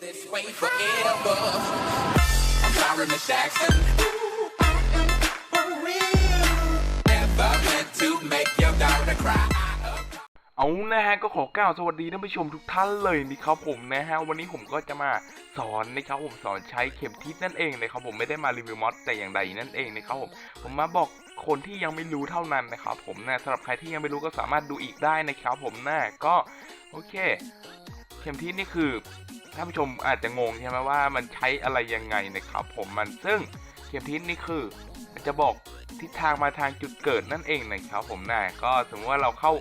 this way forever. I'm sorry, Miss Jackson. Never meant to make your daughter cry. เอานะฮะก็ขอกล่าวสวัสดีท่านผู้ชมทุกท่านเลยนะครับผมนะฮะวันนี้ผมก็จะมาสอนนะครับผมสอนใช้เข็มทิศนั่นเองนะครับผมไม่ได้มารีวิวมอสแต่อย่างใดนั่นเองนะครับผมผมมาบอกคนที่ยังไม่รู้เท่านั้นนะครับผมนะสำหรับใครที่ยังไม่รู้ก็สามารถดูอีกได้นะครับผมนะก็โอเค เข็มทิศนี่คือท่านผู้ชมอาจจะงงใช่ไหมว่ามันใช้อะไรยังไงนะครับผมมันซึ่งเข็มทิศนี่คือจะบอกทิศทางมาทางจุดเกิดนั่นเองนะครับผมนะก็สมมติว่าเราเข้า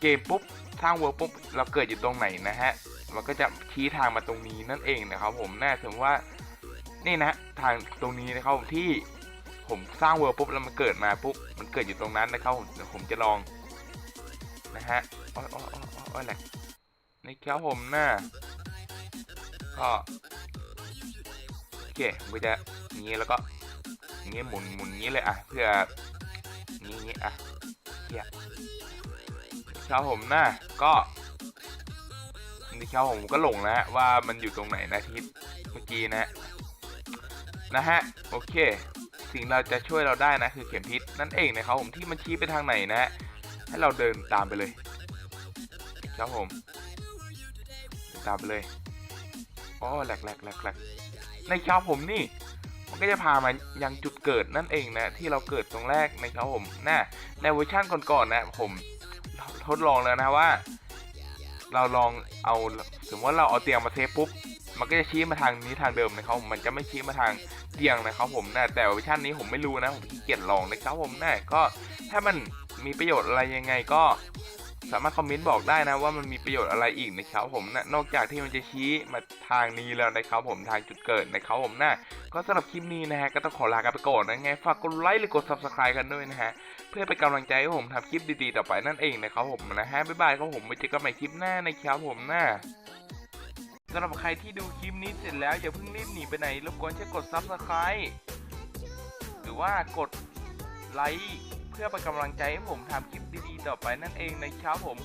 เกมปุ๊บสร้างเวิร์ปุ๊บเราเกิดอยู่ตรงไหนนะฮะมันก็จะชี้ทางมาตรงนี้นั่นเองนะครับผมน่าถึงว่านี่นะทางตรงนี้นะครับผมที่ผมสร้างเวิร์ปุ๊บแล้วมันเกิดมาปุ๊บมันเกิดอยู่ตรงนั้นนะครับผมเดี๋ยวผมจะลองนะฮะอ้อยอ้อยอ้อยอ้อยอ้อยแหละ นี่ครับผมน่าก็โอเคผมก็จะงี้แล้วก็งี้หมุนหมุนงี้เลยอะเพื่องนี้อย่างนี้อะเฮียครับผมนะก็นี่ครับผมก็หลงนะฮะว่ามันอยู่ตรงไหนนะทิศเมื่อกี้นะฮะนะฮะโอเค สิ่งเราจะช่วยเราได้นะคือเข็มทิศนั่นเองนะครับผมที่มันชี้ไปทางไหนนะฮะให้เราเดินตามไปเลยครับผม ดินตามไปเลยอ๋อแหลกแหลกแหลกแหลกในครับผมนี่ มันก็จะพามายังจุดเกิดนั่นเองนะ ที่เราเกิดตรงแรกในะครับผมนะในเวอร์ชันก่อนๆนะ ผมทดลองแล้วนะว่า เราลองเอาสมมติว่าเราเอาเตียงมาเทปปุ๊บมันก็จะชี้มาทางนี้ทางเดิมนะครับผมมันจะไม่ชี้มาทางเตียงนะครับผมนะแต่เวอร์ชันนี้ผมไม่รู้นะผมขี้เกียจลองนะครับผมนะก็ถ้ามันมีประโยชน์อะไรยังไงก็ สามารถคอมเมนต์บอกได้นะว่ามันมีประโยชน์อะไรอีกนะครับผมนะนอกจากที่มันจะชี้มาทางนี้แล้วนะครับผมทางจุดเกิดนะครับผมนะก็สำหรับคลิปนี้นะฮะก็ต้องขอลากันไปก่อนนะไงฝากกดไลค์หรือกด subscribe กันด้วยนะฮะเพื่อเป็นกำลังใจให้ผมทำคลิปดีๆต่อไปนั่นเองนะครับผมนะฮะบ๊ายบายครับผมไว้เจอกันใหม่คลิปหน้านะครับผมนะสำหรับใครที่ดูคลิปนี้เสร็จแล้วอย่าเพิ่งรีบหนีไปไหนรบกวนช่วยกด subscribe หรือว่ากดไลค์ เพื่อเป็นกำลังใจให้ผมทำคลิปดีๆต่อไปนั่นเองนะครับผม